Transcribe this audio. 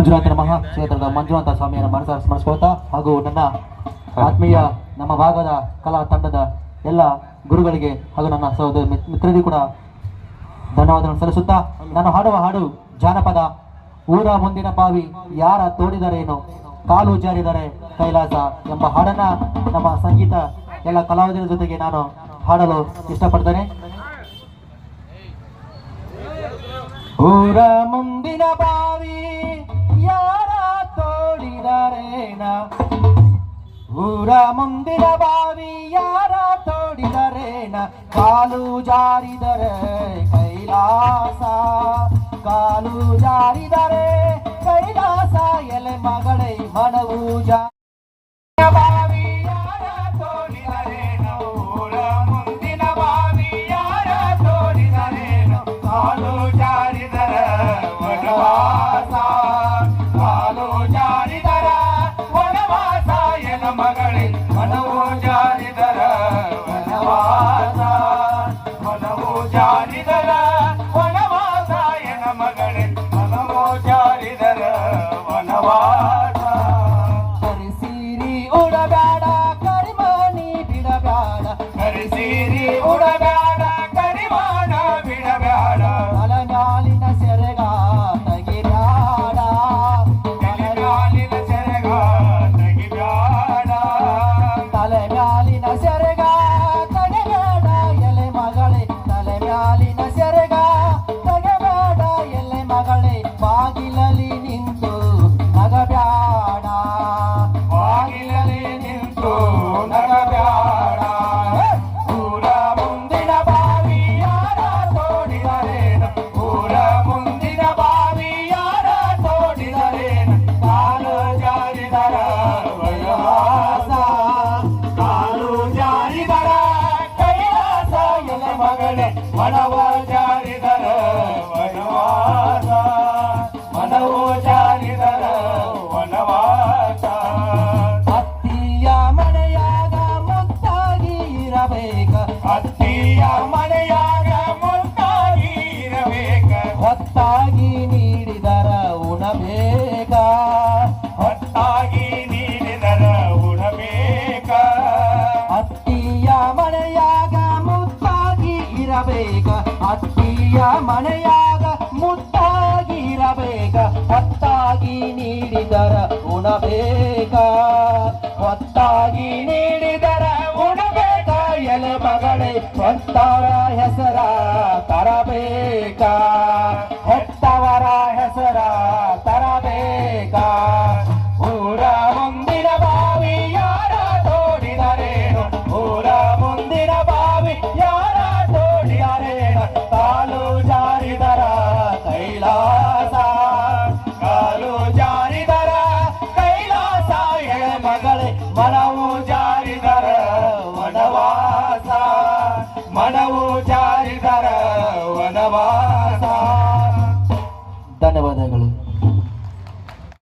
ಮಂಜುನಾಥನ ಮಹಾಕ್ಷೇತ್ರದ ಮಂಜುನಾಥ ಸ್ವಾಮಿಯನ್ನು ಮನಸ್ಸ ಸ್ಮರಿಸ್ಕೋತಾ ಹಾಗೂ ನನ್ನ ಆತ್ಮೀಯ ನಮ್ಮ ಭಾಗದ ಕಲಾ ತಂಡದ ಎಲ್ಲ ಗುರುಗಳಿಗೆ ಹಾಗೂ ನನ್ನ ಸಹೋದರ ಮಿತ್- ಮಿತ್ರರಿಗೂ ಕೂಡ ಧನ್ಯವಾದಗಳನ್ನು ಸಲ್ಲಿಸುತ್ತಾ ನಾನು ಹಾಡುವ ಹಾಡು ಜಾನಪದ. ಊರ ಮುಂದಿನ ಬಾವಿ ಯಾರ ತೋಡಿದರೇನು? ಕಾಲು ಜಾರಿದರೆ ಕೈಲಾಸ ಎಂಬ ಹಾಡನ್ನ ನಮ್ಮ ಸಂಗೀತ ಎಲ್ಲ ಕಲಾವಿದರ ಜೊತೆಗೆ ನಾನು ಹಾಡಲು ಇಷ್ಟಪಡ್ತೇನೆ. ಊರ ಮುಂದಿನ ಬಾವಿ ತೋಡಿದರೇನ ಊರ ಮುಂದಿನ ಬಾವಿ ಯಾರ ತೋಡಿದರೇನ? ಕಾಲು ಜಾರಿದರೆ ಕೈಲಾಸ. ಕಾಲು ಜಾರಿದರೆ ಕೈಲಾಸ. ಎಲೆ ಮಗಳೇ ಮನವು ಜಾ ಕಾಲು ಜಾರಿದರ ವನವಾಸ மகனுக்கு ಬೇಗ ಅತ್ತಿಯ ಮನೆಯಾಗ ಮುದ್ದಾಗಿರಬೇಕ. ಒತ್ತಾಗಿ ನೀಡಿದರ ಉಣಬೇಕ. ಒತ್ತಾಗಿ ನೀಡಿದರ ಉಣಬೇಕ. ಎಲೆ ಮಗಳೇ ಒತ್ತಾರ ಹೆಸರ ತರಬೇಕಾ. આગળ મારા હું